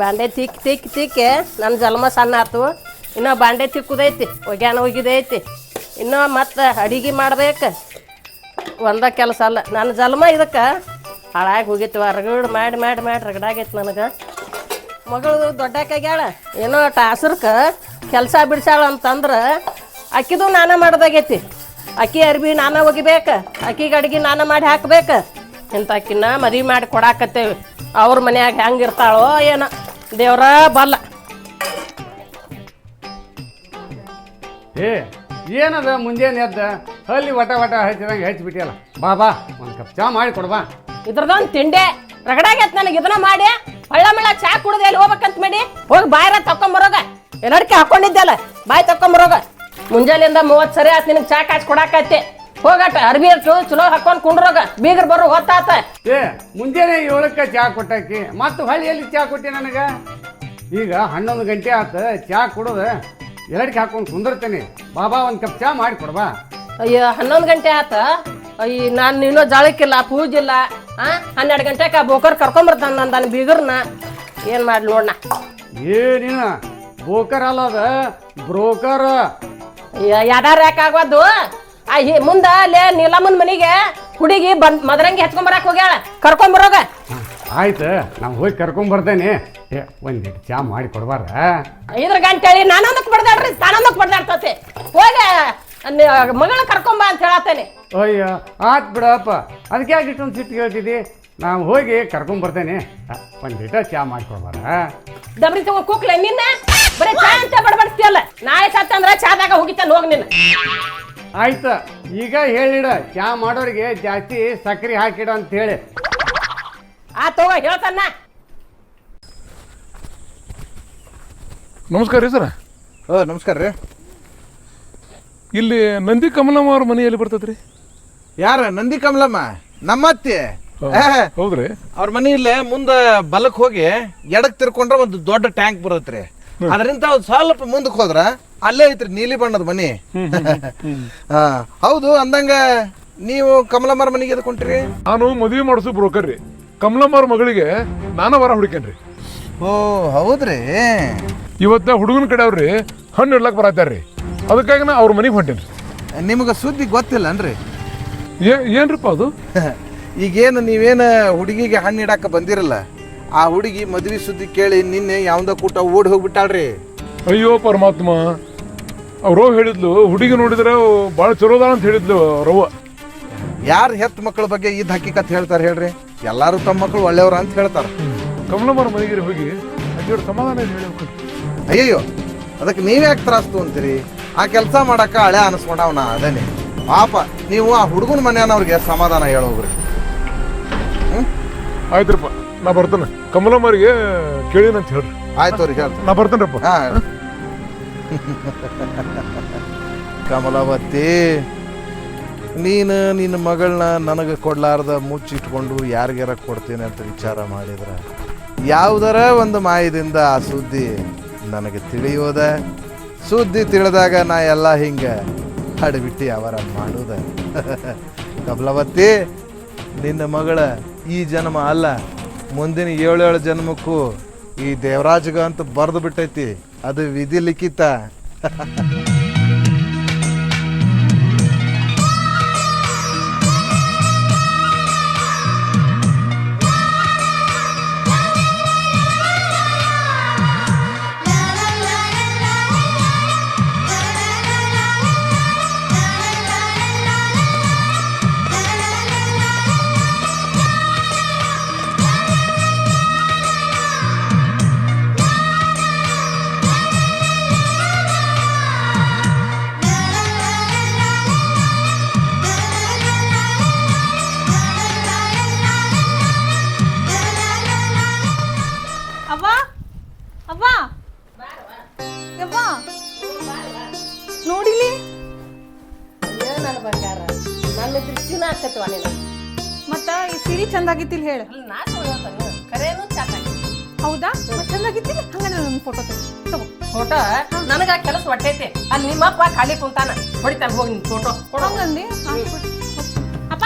ಬಾಂಡೆ ತಿಕ್ಕಿ ತಿಕ್ಕಿ ತಿಕ್ಕಿ ನನ್ನ ಜನ್ಮ ಸಣ್ಣ ಆಯ್ತು ಇನ್ನೂ ಬಾಂಡೆ ತಿಕ್ಕುದೈತಿ, ಒಗ್ಯಾನ ಒಗಿದೈತಿ. ಇನ್ನೂ ಮತ್ತೆ ಅಡಿಗೆ ಮಾಡ್ಬೇಕು. ಒಂದ ಕೆಲಸ ಅಲ್ಲ ನನ್ನ ಜನ್ಮ ಇದಕ್ಕೆ ಹಾಳಾಗಿ ಹೋಗಿತ್ತು ರಗಡ್ ಮಾಡಿ ಮಾಡಿ ಮಾಡಿ ರಗಡಾಗೈತಿ ನನಗೆ. ಮಗಳು ದೊಡ್ಡಕ್ಕಾಗ್ಯಾಳ, ಏನೋ ಟಾಸರ್ಕ ಕೆಲಸ ಬಿಡ್ಸಾಳ ಅಂತಂದ್ರೆ ಅಕ್ಕಿದು ನಾನೇ ಮಾಡ್ದಾಗೈತಿ. ಅಕ್ಕಿ ಅರ್ಬಿ ನಾನೇ ಒಗಿಬೇಕು, ಅಕ್ಕಿಗೆ ಅಡ್ಗೆ ನಾನೇ ಮಾಡಿ ಹಾಕ್ಬೇಕು. ಇಂಥ ಅಕ್ಕಿನ ಮದುವೆ ಮಾಡಿ ಕೊಡಾಕತ್ತೇವಿ. ಅವ್ರ ಮನ್ಯಾಗ ಹೆಂಗಿರ್ತಾಳೋ ಏನೋ. ದೇವ್ರ ಬಲ್ಲ. ಏ ಏನದ ಮುಂಜಾನೆ ಎದ್ದ? ಅಲ್ಲಿ ಒಟ ವಟ ಹಚ್ಚಿದಂಗೆ ಹಚ್ಚಿಬಿಟ್ಟಿಯಲ್ಲ ಬಾ ಬಾ ಒಂದು ಕಪ್ ಚಾ ಮಾಡಿ ಕೊಡ್ಬಾ ಇದ್ರದೊಂದು ತಿಂಡೆ. ರಗಡಾಗೈತ್ ನನಗೆ ಇದನ್ನ ಮಾಡಿ. ಹಳ್ಳ ಮಳ್ಳ ಚಾ ಕುಡ್ದು ಎಲ್ಲಿ ಹೋಗ್ಬೇಕಂತ ಮಾಡಿ. ಹೋಗಿ ಬಾಯ್ರ ತಕೊಂಬರೋಗ ಎಲ್ಲಡ್ಕೆ ಹಾಕೊಂಡಿದ್ದಲ್ಲ ಬಾಯ್ ತಕೊಂಬರೋಗ ಮುಂಜಾನೆಯಿಂದ ಮೂವತ್ತು ಸರಿ ಆತ್ ನಿನಗೆ ಚಾ ಕಾಚ್ ಕೊಡಾಕತ್ತೆ. ಹೋಗಟ ಅರ್ಬಿ ಹಚ್ಚು ಚಲೋ ಹಾಕೊಂಡ್ ಕುಂಡ್ರೋಗ ಬೀಗರ್ ಬರೋ ಹೊತ್ತಾತ. ಏ ಮುಂಜಾನೆ ಏಳಕ್ಕೆ ಚಾ ಕೊಟ್ಟಾಕಿ ಮತ್ತು ಹಳ್ಳಿಯಲ್ಲಿ ಚಾ ಕೊಟ್ಟಿ ನನಗೆ? ಈಗ ಹನ್ನೊಂದು ಗಂಟೆ ಆತ ಚಾ ಕುಡೋದು ಎರಡಕ್ಕೆ ಹಾಕೊಂಡು ಕುಂದಿರ್ತೇನೆ. ಬಾಬಾ ಒಂದು ಕಪ್ ಚಾ ಮಾಡಿ ಕೊಡ್ಬಾ. ಅಯ್ಯೋ ಹನ್ನೊಂದು ಗಂಟೆ ಆತ? ಅಯ್ಯ ನಾನು ಇನ್ನೂ ಜಾಳಕ್ಕಿಲ್ಲ ಪೂಜಿಲ್ಲ. ಆ ಹನ್ನೆರಡು ಗಂಟೆಗೆ ಬೋಕರ್ ಕರ್ಕೊಂಬರ್ತಾನ ನನ್ನ ನನ್ನ ಬೀಗರ್ನ. ಏನು ಮಾಡ್ಲಿ ನೋಡ್ನ. ಏನಿನ ಬೋಕರ್ ಅಲ್ಲ ಅದ ಬ್ರೋಕರ್ ಯಾರು ಯಾಕೆ ಆಗೋದು ಆ ಹಿ ಮುಂದ ಅಲ್ಲೇ ನೀಲಮ್ಮನ ಮನಿಗೆ ಹುಡುಗಿ ಬಂದ್ ಮದರಂಗಿ ಹಚ್ಕೊಂಬರಕ್ ಹೋಗ್ಯಾಳ. ಕರ್ಕೊಂಬರೋಗ ಆಯ್ತು ನಾವು ಹೋಗಿ ಕರ್ಕೊಂಬರ್ತೇನೆ ಏ ಒಂದು ಚಾ ಮಾಡಿ ಕೊಡ್ಬಾರ ಐದ್ರ ಗಂಟೆ ಹೇಳಿ ನಾನೊಂದಕ್ಕೆ ಬಡ್ದಾಡ್ರಿ ತಾನೊಂದಕ್ಕೆ ಬಡ್ದಾಡ್ತತೆ ಹೋಗ ಮಗಳ ಕರ್ಕೊಂಬ ಅಂತ ಹೇಳತ್ತೇನೆ. ಅಯ್ಯೋ ಆತ್ ಬಿಡಪ್ಪ. ಅದಕ್ಕೆ ಯಾಕೆ ಇಷ್ಟೊಂದು ಸಿಟ್ಟು ಕೇಳ್ತಿದ್ದಿ? ನಾವು ಹೋಗಿ ಕರ್ಕೊಂಬರ್ತೇನೆ ಒಂದು ಲೀಟರ್ ಚಾ ಮಾಡ್ಕೊಡ್ಬಾರ ಡಬ್ರಿ ತಗೋ ಕೂಕ್ಲೆ ನಿನ್ನ? ಬರೀ ಚಾ ಅಂತ ಬಡಬಡಿಸ್ತೀಯಲ್ಲ. ನಾಳೆ ಸತ್ತಂದ್ರ ಚಾದಾಗ ಹೋಗಿತ್ತಾನ ಹೋಗಿ ನಿನ್ನ ಆಯ್ತು. ಈಗ ಹೇಳಿಡ ಚಾ ಮಾಡೋರಿಗೆ ಜಾಸ್ತಿ ಸಕ್ಕರೆ ಹಾಕಿಡ ಅಂತ ಹೇಳಿ. ಆ ತಗೋ ಹೇಳ್ತಾನ ನಮಸ್ಕಾರ ರೀ ಸರ. ಓ ನಮಸ್ಕಾರ ರೀ. ಇಲ್ಲಿ ನಂದಿ ಕಮಲಮ್ಮ ಅವ್ರ ಮನೆಯಲ್ಲಿ ಬರ್ತದ್ರಿ ಯಾರ? ನಂದಿ ಕಮಲಮ್ಮ? ನಮ್ಮತ್ತೆ. ಹೌದ್ರಿ ಅವ್ರ ಮನೆ ಇಲ್ಲೇ ಮುಂದ ಬಲಕ್ ಹೋಗಿ ಎಡಕ್ ತಿರ್ಕೊಂಡ್ರ ಒಂದು ದೊಡ್ಡ ಟ್ಯಾಂಕ್ ಬರುತ್ತೆ ಅದರಿಂದ ಒಂದ್ ಸ್ವಲ್ಪ ಮುಂದಕ್ಕೆ ಹೋದ್ರ ಅಲ್ಲೇ ಐತ್ರಿ ನೀಲಿ ಬಣ್ಣದ ಮನಿ. ಹಾ ಹೌದು ಅಂದಂಗ ನೀವು ಕಮಲಮ್ಮರ ಮನೆಗೆ ಎದಕ್ ಹೊಂಟ್ರಿ? ನಾನು ಮದುವೆ ಮಾಡಿಸು ಬ್ರೋಕರ್ ರೀ. ಕಮಲಮ್ಮರ ಮಗಳಿಗೆ ನಾನು ವರ ಹುಡುಕೇನ್ರಿ ಓ ಹೌದ್ರಿ. ಇವತ್ತ ಹುಡುಗನ ಕಡೆ ಅವ್ರಿ ಹಣ್ಣು ಇಡ್ಲಕ್ ಬರತ್ತಾರ್ರಿ ಅದಕ್ಕಾಗಿ ನಾ ಅವ್ರ ಮನೆಗೆ ಹೊಂಟೇನ್ರಿ. ನಿಮಗೆ ಸುದ್ದಿ ಗೊತ್ತಿಲ್ಲನ್ರಿ? ಏ ಏನ್ರಿಪ್ಪ ಅದು? ಈಗೇನು ನೀವೇನು ಹುಡುಗಿಗೆ ಹಣ್ಣು ಇಡಾಕ ಬಂದಿರಲ್ಲ ಆ ಹುಡುಗಿ ಮದ್ವಿ ಸುದ್ದಿ ಕೇಳಿ ನಿನ್ನೆ ಯಾವ್ದೋ ಕೂಟ ಓಡಿ ಹೋಗ್ಬಿಟ್ಟಾಳ್ರಿ. ಅಯ್ಯೋ ಪರಮಾತ್ಮ ಅವ್ರು ಹೇಳಿದ್ಲು ಹುಡುಗಿ ನೋಡಿದ್ರೆ ಭಾಳ ಚಲೋದ ಅಂತ ಹೇಳಿದ್ಲು ರವ್ವ ಯಾರು ಹೆತ್ತ ಮಕ್ಕಳ ಬಗ್ಗೆ ಇದ್ ಹಕ್ಕಿಕತ್ ಹೇಳ್ತಾರೆ ಹೇಳ್ರಿ? ಎಲ್ಲಾರು ತಮ್ಮ ಮಕ್ಕಳು ಒಳ್ಳೆಯವ್ರ ಅಂತ ಹೇಳ್ತಾರೆ. ಕಮಲಮ್ಮ ಅವ್ರ ಮನೆಗೆ ಹೋಗಿ ಅಜ್ಜಿಯವ್ರ ಸಮಾಧಾನ ಹೇಳಬೇಕು ಹೇಳ್ಬೇಕು ಅಯ್ಯಯ್ಯೋ ಅದಕ್ಕೆ ನೀವ್ಯಾಕೆ ತ್ರಾಸ್ತು ಅಂತೀರಿ ಆ ಕೆಲಸ ಮಾಡಕ್ಕ ಹಳೆ ಅನಿಸ್ಕೊಂಡವನ ಅದೇನೆ ಪಾಪ ನೀವು ಆ ಹುಡುಗನ ಮನೆಯವ್ರಿಗೆ ಸಮಾಧಾನ ಹೇಳೋಗ್ರಿ. ಆಯ್ತ್ರಪ್ಪ ನಾ ಬರ್ತೇನೆ. ಕಮಲಮ್ಮರಿಗೆ ಕೇಳಿನಂತ ಹೇಳ್ರಿ. ಆಯ್ತು ಅವ್ರಿಗೆ ಹೇಳ್ತೀನಿ. ನಾ ಬರ್ತೇನ್ರಪ್ಪ. ಹಾ ಕಮಲಾವತಿ, ನೀನು ನಿನ್ನ ಮಗಳನ್ನ ನನಗೆ ಕೊಡ್ಲಾರ್ದ ಮುಚ್ಚಿಟ್ಕೊಂಡು ಯಾರಿಗಾರ ಕೊಡ್ತೀನಿ ಅಂತ ವಿಚಾರ ಮಾಡಿದ್ರೆ, ಯಾವುದರ ಒಂದು ಮಾಯದಿಂದ ಆ ಸುದ್ದಿ ನನಗೆ ತಿಳಿಯೋದ? ಸುದ್ದಿ ತಿಳಿದಾಗ ನಾ ಎಲ್ಲ ಹಿಂಗೆ ಹಡಬಿಟ್ಟು ಅವರ ಮಾಡುದ. ಕಮಲಾವತಿ, ನಿನ್ನ ಮಗಳ ಈ ಜನ್ಮ ಅಲ್ಲ, ಮುಂದಿನ ಏಳೇಳು ಜನ್ಮಕ್ಕೂ ಈ ದೇವರಾಜಗ ಅಂತ ಬರೆದು ಬಿಟ್ಟೈತಿ. ಅದು ವಿಧಿ ಲಿಖಿತ ನಿಮ್ಮಪ್ಪ ಖಾಲಿ ಕುಂತಾನ. ಹೊಡಿತಾನ ಹೋಗಿ ನಿನ್ ಫೋಟೋ ಕೊಡು. ಹಂಗಂದಿ? ಅಪ್ಪ?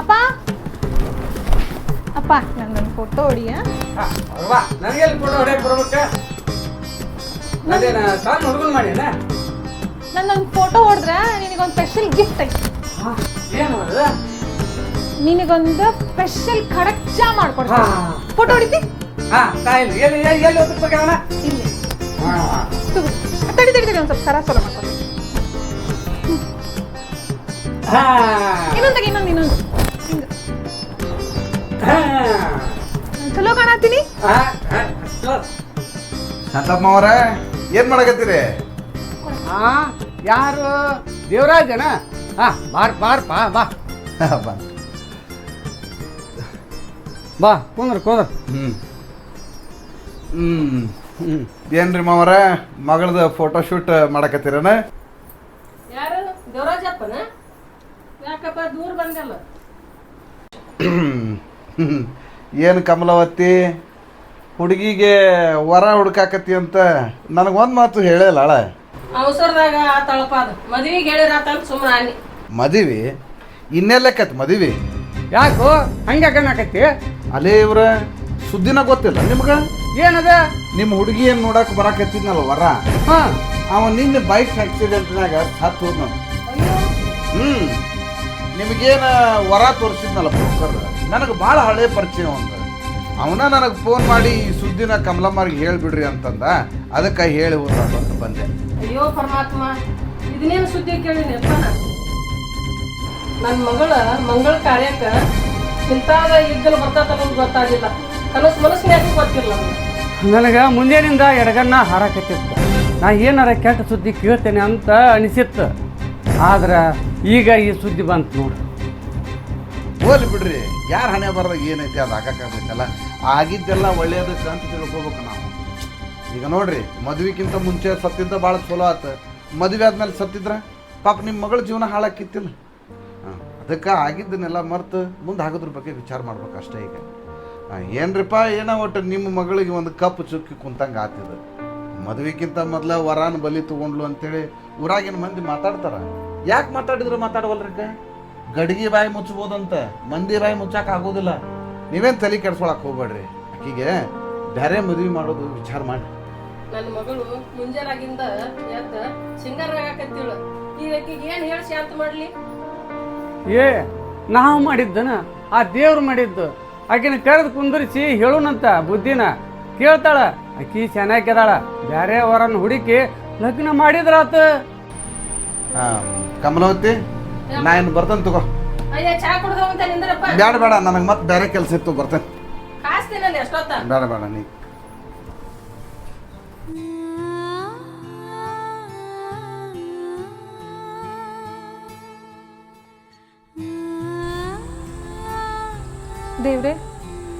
ಅಪ್ಪ? ಅಪ್ಪ ನನ್ನೊಂದು ಫೋಟೋ ಹೊಡಿಯ. ನನಗೆ ನನಗೆಲ್ಲಿ ಫೋಟೋ ಹೊಡ್ಯಕ್ ಬರ್ಬೇಕ? ಅದೇನ ಸಣ್ಣ ಹುಡುಗನ್ ಮಾಡ್ಯಾನ? ನನ್ನೊಂದು ಫೋಟೋ ಹೊಡೆದ್ರೆ ನಿನಗೊಂದು ಸ್ಪೆಷಲ್ ಗಿಫ್ಟ್ ಐತಿ. ಏನು ಅದು ನಿನಗೊಂದು ಸ್ಪೆಷಲ್ ಖಡಕ್ ಚಾ ಮಾಡ್ಕೊಡ್ತೀನಿ. ಫೋಟೋ ಹೊಡಿತಿ? ಹಾ ತಾಯಿ ಎಲ್ಲಿ ಎಲ್ಲಿ ಎಲ್ಲಿ ಓದಕ್ಕೆ ಅವನ ಇಲ್ಲಿ. ತಡಿ ಒಂದು ಸ್ವಲ್ಪ ಸರ ಸರ ಮಾಡ್ಕೊಡ್ತೀನಿ ಹಾ. ಇನ್ನೊಂದಾಗ ಇನ್ನೊಂದು ಇನ್ನೊಂದು. ಹಿಂಗ. ಚಲೋ ಕಾಣತ್ತೀನಿ. ಹಾ ಹಾ ಶಾಂತಮ್ಮ ಅವರ ಏನ್ ಮಾಡಕತ್ತೀರಿ? ಹಾ ಯಾರು? ದೇವರಾಜನ? ಹಾ ಬಾರ್ ಬಾರ್ ಬಾ ಬಾ. ಬಾ. ಬಾ ಕುಂದ್ರ ಕುಂದ್ರ. ಹ್ಮ್. ಹ್ಮ್. ಏನ್ರಿ ಮಾವರ? ಮಗಳದ ಫೋಟೋ ಶೂಟ್ ಮಾಡಕತ್ತೀರನ? ಯಾರು? ದೇವರಾಜಪ್ಪನ ಯಾಕಪ್ಪ ದೂರ ಬಂದಲ್ಲ? ಏನು ಕಮಲವತಿ? ಹುಡುಗಿಗೆ ವರ ಹುಡುಕಾಕತಿ ಅಂತ ನನಗೊಂದು ಮಾತು ಹೇಳಲ್ಲ ಅಳ ಅವಸರದಾಗ ಆ ತಳಪ ಅದು. ಮದ್ವಿಗೆ ಹೇಳಿರ ಆತಂತ ಸುಮ್ಮನೆ ಅನ್ನಿ ಮದುವೆ? ಇನ್ನೆಲ್ಲಕ್ಕತ್ ಮದುವೆ? ಯಾಕೋ ಹಂಗೆ ಕಣ್ಣಾಕತ್ತಿ ಅಲೇ ಇವ್ರ ಸುದ್ದಿನ ಗೊತ್ತಿಲ್ಲ ನಿಮ್ಗ? ಏನದ? ನಿಮ್ಮ ಹುಡುಗಿ ನೋಡಕ್ಕೆ ನೋಡಕ್ ಬರಾಕತ್ತಿದ್ನಲ್ಲ ವರ? ಹಾ. ಅವ ನಿನ್ನ ಬೈಕ್ ಆಕ್ಸಿಡೆಂಟ್ನಾಗ ಸತ್ತು ಹೋದ್ನ. ಹ್ಮ್. ನಿಮಗೇನ ವರ ತೋರಿಸಿದ್ನಲ್ಲ ಬ್ರೋಕರ್ ನನಗೆ ಭಾಳ ಹಳೆ ಪರಿಚಯ ಅಂತ ಅವನ ನನಗೆ ಫೋನ್ ಮಾಡಿ ಈ ಸುದ್ದಿನ ಕಮಲಮ್ಮರಿಗೆ ಹೇಳ್ಬಿಡ್ರಿ ಅಂತಂದ. ಅದಕ್ಕೆ ಹೇಳಿ ಹೋದ ಅಂತ ಬಂದೆ. ಅಯ್ಯೋ ಪರಮಾತ್ಮ ಇದನ್ನೇನು ಸುದ್ದಿ ಕೇಳಿ ನನ್ನ ಮಗಳ ಮಂಗಳ ಕಾರ್ಯಕ್ಕೆ ಇಂತಾದ ಇದ್ದಲು ಬರ್ತಾ ಗೊತ್ತಾಗಿಲ್ಲ ಕನಸು ಯಾಕೆ ಗೊತ್ತಿಲ್ಲ ನನಗೆ ಮುಂಜಾನಿಂದ ಎಡಗಣ್ಣ ಹಾರಾಕತ್ತಿತ್ತು ನಾ ಏನಾರ ಕೆಟ್ಟ ಸುದ್ದಿ ಕೇಳ್ತೇನೆ ಅಂತ ಅನಿಸಿತ್ತು. ಆದ್ರೆ ಈಗ ಈ ಸುದ್ದಿ ಬಂತು ನೋಡ್ರಿ ಹೋಗ್ಲಿ ಬಿಡ್ರಿ, ಯಾರು ಹಣೆ ಬರದಾಗ ಏನೈತಿ ಅದು ಹಾಕಕ್ಕಾಗಬೇಕಲ್ಲ ಆಗಿದ್ದೆಲ್ಲ ಒಳ್ಳೇದಕ್ಕೆ ಅಂತ ತಿಳ್ಕೊಬೇಕು ನಾವು. ಈಗ ನೋಡ್ರಿ ಮದುವೆಗಿಂತ ಮುಂಚೆ ಸತ್ತಿದ್ದ ಭಾಳ ಚಲೋ ಆತು. ಮದುವೆ ಆದ್ಮೇಲೆ ಸತ್ತಿದ್ರ? ಪಾಪ ನಿಮ್ಮ ಮಗಳ ಜೀವನ ಹಾಳಾಕಿತ್ತಿಲ್ಲ ಅದಕ್ಕೆ ಆಗಿದ್ದನ್ನೆಲ್ಲ ಮರ್ತು ಮುಂದೆ ಹಾಕೋದ್ರ ಬಗ್ಗೆ ವಿಚಾರ ಮಾಡ್ಬೇಕು ಅಷ್ಟೇ ಈಗ. ಏನ್ರಿಪ್ಪ ಏನೋ ಒಟ್ಟು ನಿಮ್ಮ ಮಗಳಿಗೆ ಒಂದು ಕಪ್ ಚುಕ್ಕಿ ಕುಂತಂಗೆ ಆತಿದ. ಮದುವೆಗಿಂತ ಮೊದಲ ವರಾನ ಬಲಿ ತಗೊಂಡ್ಲು ಅಂತೇಳಿ ಊರಾಗಿನ ಮಂದಿ ಮಾತಾಡ್ತಾರ. ಯಾಕೆ ಮಾತಾಡಿದ್ರು ಮಾತಾಡವಲ್ರಿಕ ಗಡಿಗೆ ಬಾಯಿ ಮುಚ್ಚಬೋದಂತ ಮಂದಿ ಬಾಯಿ ಮುಚ್ಚಾಕ ಆಗೋದಿಲ್ಲ. ನೀವೇನು ತಲೆ ಕೆಡ್ಸ್ಕೊಳಕ್ ಹೋಗ್ಬೇಡ್ರಿ. ಆಕಿಗೆ ಬೇರೆ ಮದುವೆ ಮಾಡೋದು ವಿಚಾರ ಮಾಡಿ. ನನ್ನ ಮಗಳು ಮುಂಜಾನಾಗಿಂದ ಎದ್ದ ಸಿಂಗಾರಾಗಕತ್ತಿಳು ಈಗ ಆಕಿಗೆ ಏನು ಹೇಳಿ ಶಾಂತ ಮಾಡ್ಲಿ? ಏ ನಾವು ಮಾಡಿದ್ದನ ಆ ದೇವ್ರು ಮಾಡಿದ್ದು. ಆಕಿನ ಕರೆದು ಕುಂದಿರಿಸಿ ಹೇಳುನಂತ ಬುದ್ಧಿನ ಕೇಳ್ತಾಳ. ಆಕಿ ಚೆನ್ನಾಗಿದಾಳ ಬೇರೆ ಅವರನ್ನ ಹುಡುಕಿ ಲಗ್ನ ಮಾಡಿದ್ರಾತ. ಕಮಲಾವತಿ ನಾ ಏನು ಬರ್ತೇನೆ ತಗೋ. ಅಯ್ಯ ಚಾ ಕುಡ್ದು ಅಂತ ನಿಂದ್ರಪ್ಪ. ಬೇಡ ಬೇಡ ನನಗೆ ಮತ್ತೆ ಬೇರೆ ಕೆಲಸ ಇತ್ತು ಬರ್ತೇನೆ. ಬೇಡ ಬೇಡ ನೀ. ದೇವ್ರೆ,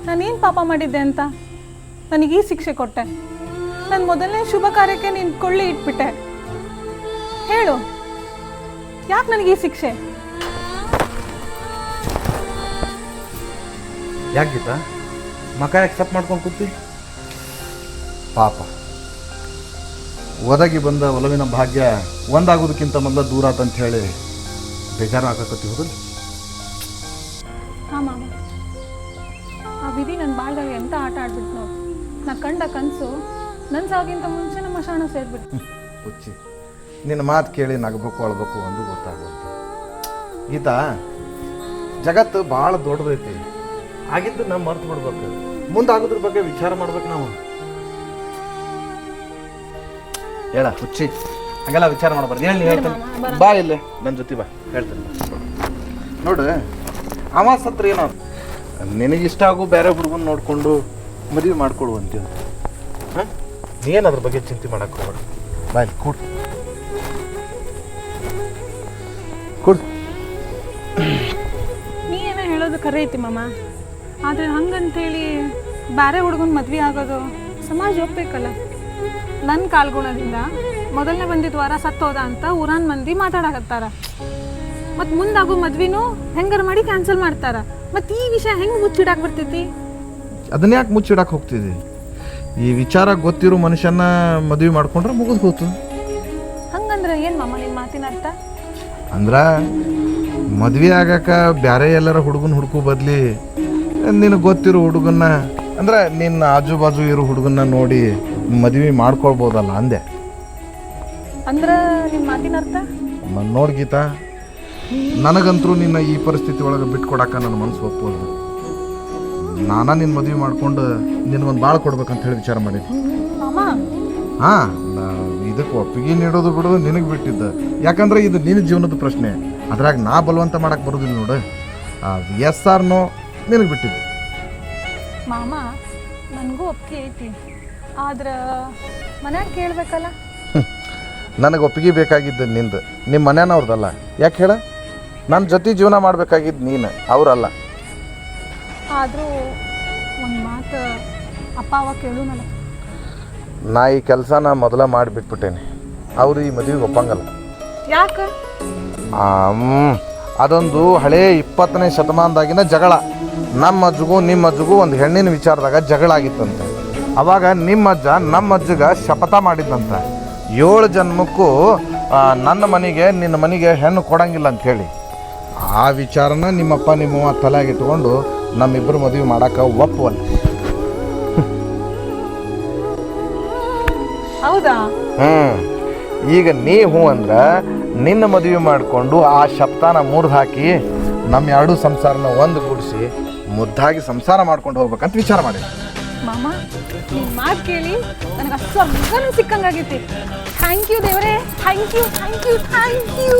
ನಾನೇನು ಪಾಪ ಮಾಡಿದ್ದೆ ಅಂತ? ನನಗೆ ಈ ಶಿಕ್ಷೆ ಕೊಟ್ಟೆ. ನನ್ನ ಮೊದಲನೇ ಶುಭ ಕಾರ್ಯಕ್ಕೆ ನೀನು ಕೊಳ್ಳಿ ಇಟ್ಬಿಟ್ಟೆ. ಹೇಳು, ಯಾಕೆ ನನಗೆ ಈ ಶಿಕ್ಷೆ? ಯಾಕೆ ಗೀತಾ? ಮಕ ಮಾಡ್ಕೊಂಡು ಕೂತಿ? ಪಾಪ. ಒದಗಿ ಬಂದ ಒಲವಿನ ಭಾಗ್ಯ ಒಂದಾಗೋದಕ್ಕಿಂತ ಮೊದಲ ದೂರ ಅಂತ ಹೇಳಿ ಬೇಜಾರು ಆಗಕತ್ತಿ ಹೋದಲ್ಲ ಆಟ ನೋಡು ನಾ ಕಂಡ ಕನಸು ನನ್ನ ಸಾವಿಗಿಂತ ಮುಂಚೆ ನಮ್ಮ ಶಾಣ ಸೇರ್ಬಿಟ್ಟು ಹುಚ್ಚಿ. ನಿನ್ನ ಮಾತು ಕೇಳಿ ನಗಬೇಕು ಅಳ್ಬೇಕು ಒಂದು ಗೊತ್ತಾಗುತ್ತೆ ಗೀತಾ ಜಗತ್ತು ಭಾಳ ದೊಡ್ಡದೈತಿ. ಆಗಿದ್ದು ನಾವು ಮರ್ತು ಬಿಡ್ಬೇಕು. ಮುಂದೆ ಆಗೋದ್ರ ಬಗ್ಗೆ ವಿಚಾರ ಮಾಡ್ಬೇಕು ನಾವು. ಹೇಳ ಹುಚ್ಚಿ. ಹಂಗೆಲ್ಲ ವಿಚಾರ ಮಾಡಬಾರ್ದು ಹೇಳಿ ಹೇಳ್ತೀನಿ. ಬಾ. ಇಲ್ಲೇ. ನನ್ನ ಜೊತೆ ಬಾ. ಹೇಳ್ತೀನಿ. ನೋಡು ಅವ ಸತ್ರ ಏನೋ? ನಿನಗಿಷ್ಟ ಆಗು ಬೇರೆ ಹುಡುಗನ್ ನೋಡ್ಕೊಂಡು ಮದುವೆ ಮಾಡಿಕೊಡುವಂತೆ ಹಾಂ? ನೀನು ಅದ್ರ ಬಗ್ಗೆ ಚಿಂತೆ ಮಾಡಕ್ಕೆ ಹೋಗ್ಬೇಡ. ಬಾಯ್ ಕೂಡ. ಕೂಡು. ನೀ ಏನೋ ಹೇಳೋದು ಕರೆ ಐತಿ ಮಾಮ. ಆದರೆ ಹಂಗಂತೇಳಿ ಬೇರೆ ಹುಡುಗನ ಮದ್ವೆ ಆಗೋದು ಸಮಾಜ ಒಪ್ಬೇಕಲ್ಲ. ನನ್ನ ಕಾಲ್ಗುಣದಿಂದ ಮೊದಲನೇ ಬಂದಿದ್ದ ವಾರ ಸತ್ತೋದ ಅಂತ ಊರಾನ್ ಮಂದಿ ಮಾತಾಡಕತ್ತಾರ. ಮತ್ತು ಮುಂದಾಗೋ ಮದ್ವಿನೂ ಹೆಂಗಾರ ಮಾಡಿ ಕ್ಯಾನ್ಸಲ್ ಮಾಡ್ತಾರ. ಮತ್ತು ಈ ವಿಷಯ ಹೆಂಗೆ ಮುಚ್ಚಿಡಾಕ್ ಬರ್ತೈತಿ? ಅದನ್ನ ಯಾಕೆ ಮುಚ್ಚಿಡಕ್ಕೆ ಹೋಗ್ತಿದ್ದೆ? ಈ ವಿಚಾರ ಗೊತ್ತಿರೋ ಮನುಷ್ಯನ ಮದುವೆ ಮಾಡ್ಕೊಂಡ್ರೆ ಮುಗಿದು ಹೋತು. ಹಂಗಂದ್ರೆ ಏನು ಮಾಮ ನಿಮ್ಮ ಮಾತಿನ ಅರ್ಥ? ಅಂದ್ರ ಮದ್ವೆ ಆಗಾಕ ಬ್ಯಾರೆ ಎಲ್ಲರ ಹುಡುಗನ ಹುಡುಕು ಬದ್ಲಿ ನಿನಗೆ ಗೊತ್ತಿರೋ ಹುಡುಗನ್ನ ಅಂದ್ರೆ ನಿನ್ನ ಆಜು ಬಾಜು ಇರೋ ಹುಡುಗನ್ನ ನೋಡಿ ಮದ್ವೆ ಮಾಡ್ಕೊಳ್ಬೋದಲ್ಲ ಅಂದೆ. ಅಂದ್ರೆ ನಿಮ್ಮ ಮಾತಿನ ಅರ್ಥ? ಮ- ನೋಡ್ ಗೀತಾ ನನಗಂತರೂ ನಿನ್ನ ಈ ಪರಿಸ್ಥಿತಿ ಒಳಗೆ ಬಿಟ್ಕೊಡಾಕ ನನ್ನ ಮನಸ್ಸು ಒಪ್ಪೋದು ನಾನಾ ನಿನ್ನ ಮದುವೆ ಮಾಡ್ಕೊಂಡು ನಿನಗೊಂದು ಭಾಳ ಕೊಡ್ಬೇಕಂತ ಹೇಳಿ ವಿಚಾರ ಮಾಮ. ಹಾಂ ಇದಕ್ಕೆ ಒಪ್ಪಿಗೆ ನೀಡೋದು ಬಿಡೋದು ನಿನಗೆ ಬಿಟ್ಟಿದ್ದ. ಯಾಕಂದ್ರೆ ಇದು ನಿನ್ನ ಜೀವನದ ಪ್ರಶ್ನೆ. ಅದ್ರಾಗ ನಾ ಬಲವಂತ ಮಾಡಕ್ಕೆ ಬರೋದಿಲ್ಲ ನೋಡು. ಎಸ್ ಆರ್ ನೋ ನಿನಗೆ ಬಿಟ್ಟಿದ್ದು. ಮಾಮ ನನಗೂ ಒಪ್ಪಿಗೆ ಐತಿ. ಆದ್ರೆ ಮನ್ಯಾಗ ಕೇಳಬೇಕಲ್ಲ? ನನಗೆ ಒಪ್ಪಿಗೆ ಬೇಕಾಗಿದ್ದು ನಿಂದು. ನಿಮ್ಮ ಮನೆಯವ್ರದ್ದಲ್ಲ ಯಾಕೆ ಹೇಳ? ನನ್ನ ಜೊತೆ ಜೀವನ ಮಾಡಬೇಕಾಗಿದ್ದು ನೀನು ಅವರಲ್ಲ. ಆದರೂ ಒಂದು ಮಾತು ಅಪ್ಪ ಅವ ಕೇಳುನಲ್ಲ ನಾ ಈ ಕೆಲಸನ ಮೊದಲ ಮಾಡಿಬಿಟ್ಬಿಟ್ಟೇನೆ. ಅವರು ಈ ಮದುವೆಗೆ ಒಪ್ಪಂಗಲ್ಲ. ಯಾಕೆ? ಆಮ್, ಅದೊಂದು ಹಳೆ ಇಪ್ಪತ್ತನೇ ಶತಮಾನದಾಗಿನ ಜಗಳ. ನಮ್ಮ ಅಜ್ಜಗೂ ನಿಮ್ಮ ಅಜ್ಜಗೂ ಒಂದು ಹೆಣ್ಣಿನ ವಿಚಾರದಾಗ ಜಗಳ ಆಗಿತ್ತಂತೆ. ಅವಾಗ ನಿಮ್ಮ ಅಜ್ಜ ನಮ್ಮ ಅಜ್ಜಗ ಶಪಥ ಮಾಡಿದ್ದಂತೆ. ಏಳು ಜನ್ಮಕ್ಕೂ ಆ, ನನ್ನ ಮನೆಗೆ ನಿನ್ನ ಮನೆಗೆ ಹೆಣ್ಣು ಕೊಡಂಗಿಲ್ಲ ಅಂತ ಹೇಳಿ. ಆ ವಿಚಾರನ ನಿಮ್ಮಪ್ಪ ನಿಮ್ಮವ್ವ ತಲೆಯಾಗಿ ಇಟ್ಕೊಂಡು ನಮ್ಮಿಬ್ಬರು ಮದುವೆ ಮಾಡಕ್ಕೆ ಒಪ್ಪುವಲ್ಲ ಹೌದಾ? ಹ್ಞೂ ಈಗ ನೀ ಹ್ಞೂ ಅಂದ್ರೆ ನಿನ್ನ ಮದುವೆ ಮಾಡಿಕೊಂಡು ಆ ಶಬ್ದಾನ ಮುರಿದು ಹಾಕಿ ನಮ್ಮ ಎರಡೂ ಸಂಸಾರನ ಒಂದುಗೂಡಿಸಿ ಮುದ್ದಾಗಿ ಸಂಸಾರ ಮಾಡ್ಕೊಂಡು ಹೋಗ್ಬೇಕಂತ ವಿಚಾರ ಮಾಡಿ. ಮಾಮ ನಿಮ್ಮ ಮಾತು ಕೇಳಿ ನನಗೆ ಅಷ್ಟು ಸಿಕ್ಕಂಗಾಗೈತಿ. ಥ್ಯಾಂಕ್ ಯು ದೇವರೇ. Thank you thank you thank you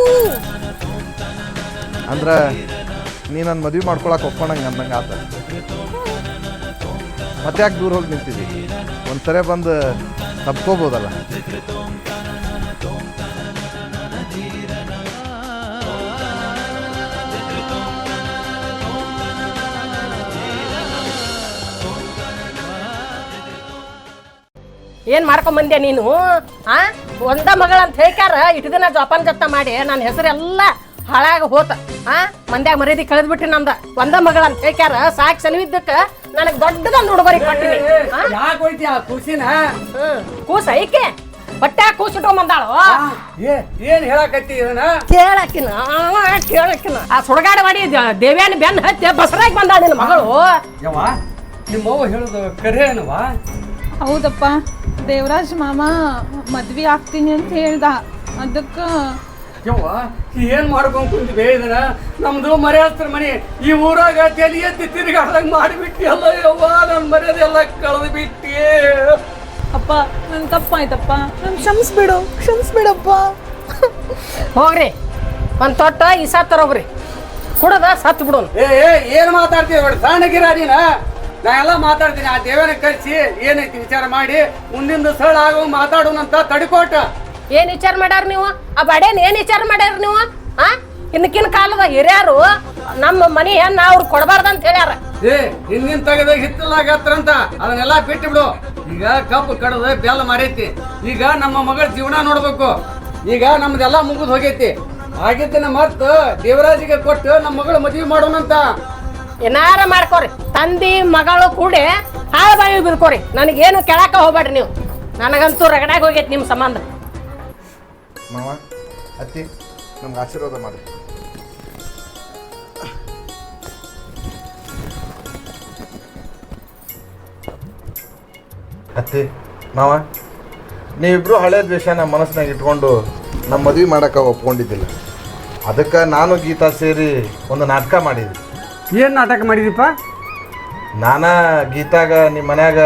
ಅಂದ್ರೆ ನೀ ನನ್ನ ಮದುವೆ ಮಾಡ್ಕೊಳಕ್ಕೆ ಒಪ್ಕೊಂಡಂಗೆ ಅಂದಂಗೆ ಆತ. ಮತ್ತೆ ಯಾಕೆ ದೂರ ಹೋಗಿ ನಿಂತಿದ್ದಿ? ಒಂದ್ಸರಿ ಬಂದು ತಪ್ಕೋಬೋದಲ್ಲ. ಏನ್ ಮಾಡ್ಕೊಂಬಂದೆ ನೀನು, ಆ? ಒಂದ ಮಗಳ ಅಂತ ಹೇಳ್ಕ್ಯಾರ ಇಟ್ಟು ದಿನ ಜೋಪಾನ ಮಾಡಿ ನನ್ನ ಹೆಸರೆಲ್ಲ ಹಾಳಾಗ ಹೋತ. ಆ ಮಂದ್ಯಾಗ ಮರ್ಯಾದೆ ಕಳೆದ್ಬಿಟ್ಟಿ ನಮ್ದ. ಒಂದ ಮಗಳ ಅಂತ ಹೇಳ್ಕ್ಯಾರ ಸಾಕ್ ಸಲವಿದ್ದಕ್ಕ ನನಗ್ ದೊಡ್ಡದೊಂದು ಉಡುಗೊರೆ ಕೊಟ್ಟಿನಿ. ಕೂಸಿನ ಯಾಕೆ ಹೋಯ್ತಿ ಆ ಖುಷಿನ ಕೂಸ ಐಕೆ? ಬಟ್ಟೆ ಕೂಸಿಟ್ಟು ಬಂದಾಳು? ಏ ಏನ್ ಹೇಳಕತ್ತಿ ಇದನ್ನ? ಕೇಳಕಿನ ಕೇಳಕಿನ. ಆ ಸುಡಗಾಡ ಮಾಡಿ ದೇವ್ಯಾನ ಬೆನ್ನ ಹತ್ತಿ ಬಸರಾಗಿ ಬಂದಾಳ ನಿನ್ನ ಮಗಳು. ಯವ್ವ ನಿಮ್ಮವ್ವ ಹೇಳುದು ಏನವಾ ಹೌದಪ್ಪ ದೇವರಾಜ್ ಮಾಮ ಮದ್ವೆ ಆಗ್ತೀನಿ ಅಂತ ಹೇಳ್ದ. ಅದಕ್ಕೆ ಯವ್ವ ಏನು ಮಾಡ್ಕೊಂಡು ಕುಂತಿವೆ ನಮ್ಮದು ನಮ್ದು ಮರ್ಯಾಸ್ತ್ರ ಮನೆ. ಈ ಊರಾಗ ತಲೆ ಎತ್ತಿ ತಿರುಗಾಡ್ದಂಗೆ ಮಾಡಿಬಿಟ್ಟಿ ಅಲ್ಲ ಯವ್ವ ನನ್ನ ಮರ್ಯಾದೆ ಎಲ್ಲ ಕಳೆದು ಬಿಟ್ಟಿ ಅಪ್ಪ ನನ್ನ ತಪ್ಪಾಯ್ತಪ್ಪ. ನನ್ನ ಕ್ಷಮಿಸ್ಬಿಡು ಕ್ಷಮಿಸ್ಬಿಡಪ್ಪ. ಹೋಗ್ರಿ. ಒಂದು ತೊಟ್ಟ ಈ ತರೋಗ್ರಿ. ಕುಡದ ಸತ್ತು ಬಿಡೋನು. ಏ ಏ ಏನು ಮಾತಾಡ್ತೀವಿ ನೋಡಿ ಸಣ್ಣಗಿರ ನೀನ? ನಾ ಎಲ್ಲ ಮಾತಾಡ್ತೀನಿ ಆ ದೇವನ ಕರ್ಸಿ ಏನೈತಿ ವಿಚಾರ ಮಾಡಿ ಮುಂದಿನ ಸಳ ಆಗೋ ಮಾತಾಡೋಣಂತ ತಡಿಕೋಟ ಏನ್ ವಿಚಾರ ಮಾಡ್ಯಾರ ನೀವು? ಆ ಬಡೇನ್ ಏನ್ ವಿಚಾರ ಮಾಡ್ಯಾರ ನೀವು? ಹಾ ಇನ್ಕಿನ ಕಾಲದ ಹಿರಿಯರು ನಮ್ಮ ಮನಿ ಹೆಣ್ಣ ಅವ್ರು ಕೊಡಬಾರ್ದಂತ ಹೇಳ್ಯಾರ. ಏ ಹಿಂದಿನ ತೆಗೆದ ಹಿತ್ತಲಾಗತ್ರಂತ ಅದನ್ನೆಲ್ಲ ಬಿಟ್ಟು ಬಿಡು ಈಗ ಕಪ್ಪು ಕಡದ ಬೆಲ್ಲ ಮಾಡೈತಿ. ಈಗ ನಮ್ಮ ಮಗಳ ಜೀವನ ನೋಡ್ಬೇಕು. ಈಗ ನಮ್ದೆಲ್ಲ ಮುಗಿದ್ ಹೋಗೈತಿ. ಆಗಿದ್ದನ್ನ ಮತ್ತ ದೇವರಾಜಿಗೆ ಕೊಟ್ಟು ನಮ್ಮ ಮಗಳು ಮದುವೆ ಮಾಡೋಣಂತ. ಏನಾರ ಮಾಡ್ಕೋರಿ. ತಂದಿ ಮಗಳು ಕೂಡಿ ಹಾಳು ಬಾಯಿ ಬಿದ್ಕೋರಿ. ನನಗೇನು ಕೆಳಕ ಹೋಗ್ಬೇಡ್ರಿ ನೀವು. ನನಗಂತೂ ರಗಡಾಗಿ ಹೋಗೈತಿ ನಿಮ್ಮ ಸಂಬಂಧ. ಮಾವ ಅತ್ತಿ ನಮ್ಗೆ ಆಶೀರ್ವಾದ ಮಾಡಿ. ಅತ್ತಿ ಮಾವ ನೀವಿಬ್ರು ಹಳೆ ನಮ್ಮ ಮನಸ್ಸಿನಾಗ ಇಟ್ಕೊಂಡು ನಮ್ಮ ಮದುವೆ ಮಾಡೋಕೆ ಒಪ್ಕೊಂಡಿದ್ದಿಲ್ಲ. ಅದಕ್ಕೆ ನಾನು ಗೀತಾ ಸೇರಿ ಒಂದು ನಾಟಕ ಮಾಡಿದ್ವಿ. ಏನು ನಾಟಕ ಮಾಡಿದಿಪ್ಪ ನಾನಾ ಗೀತಾಗ ನಿಮ್ಮ ಮನ್ಯಾಗ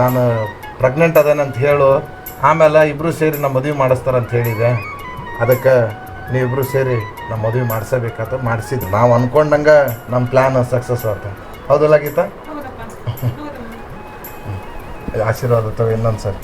ನಾನು ಪ್ರೆಗ್ನೆಂಟ್ ಅದೇನಂತ ಹೇಳು ಆಮೇಲೆ ಇಬ್ಬರು ಸೇರಿ ನಮ್ಮ ಮದುವೆ ಮಾಡಿಸ್ತಾರಂತ ಹೇಳಿದೆ. ಅದಕ್ಕೆ ನೀವಿಬ್ಬರು ಸೇರಿ ನಮ್ಮ ಮದುವೆ ಮಾಡಿಸಬೇಕಾತ ಮಾಡಿಸಿದ್ರು ನಾವು ಅಂದ್ಕೊಂಡಂಗೆ ನಮ್ಮ ಪ್ಲ್ಯಾನ್ ಸಕ್ಸಸ್ ಆಯ್ತು ಹೌದಲ್ಲ ಗೀತಾ? ಆಶೀರ್ವಾದ ತಗೋ ಇನ್ನೊಂದು ಸರಿ